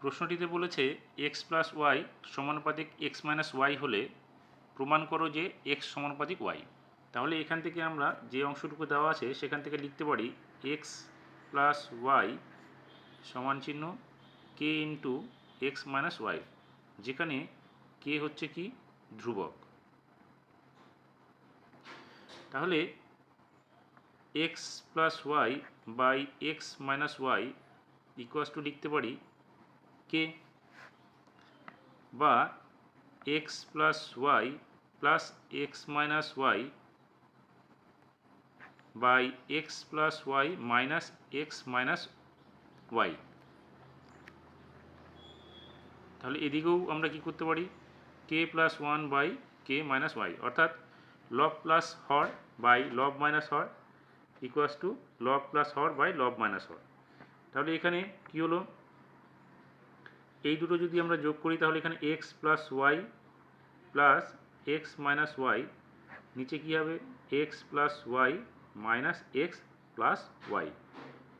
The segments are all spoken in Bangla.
প্রশ্নটিতে বলেছে এক্স প্লাস ওয়াই সমানুপাতিক এক্স মাইনাস ওয়াই হলে প্রমাণ করো যে এক্স সমানুপাতিক ওয়াই তাহলে এখান থেকে আমরা যে অংশটুকু দেওয়া আছে সেখান থেকে লিখতে পারি এক্স প্লাস ওয়াই সমান চিহ্ন K into X minus Y যেখানে কে হচ্ছে কি? ধ্রুবক। তাহলে X plus Y by X minus Y equals to লিখতে পারি কে বা X plus Y plus X minus Y by X plus Y minus X minus Y তাহলে এদিকেও আমরা কি করতে পারি? K plus one by K minus Y অর্থাৎ লব প্লাস হর বাই লব মাইনাস হর ইকুয়াস টু লব প্লাস হর বাই লব মাইনাস হর। তাহলে এখানে কি হলো? এই দুটো যদি আমরা যোগ করি, তাহলে এখানে X plus Y plus X minus Y নিচে কী হবে? X plus Y minus X plus Y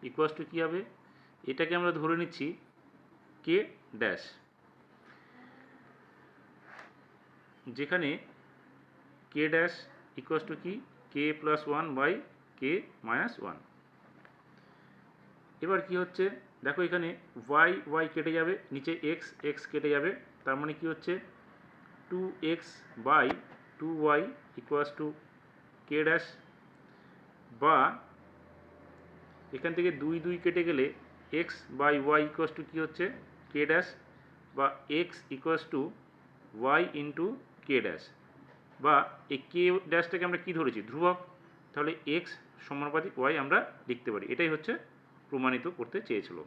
equals to কী হবে? এটাকে আমরা ধরে নিচ্ছি কে ড্যাশ যেখানে কে ড্যাশ ইকুয়াস টু কি? K plus one by K minus one এবার কি হচ্ছে? দেখো এখানে ওয়াই ওয়াই কেটে যাবে, নিচে এক্স এক্স কেটে যাবে, তার মানে কি হচ্ছে? Two X by two Y equals to K dash বা এখান থেকে দুই দুই কেটে গেলে X by Y equals to কী হচ্ছে? কে ড্যাশ বা X equals to Y into K dash বা এই কে ড্যাশটাকে আমরা কী ধরেছি? ধ্রুবক। তাহলে এক্স সমানুপাতিক ওয়াই আমরা লিখতে পারি। এটাই হচ্ছে প্রমাণিত করতে চেয়েছিল।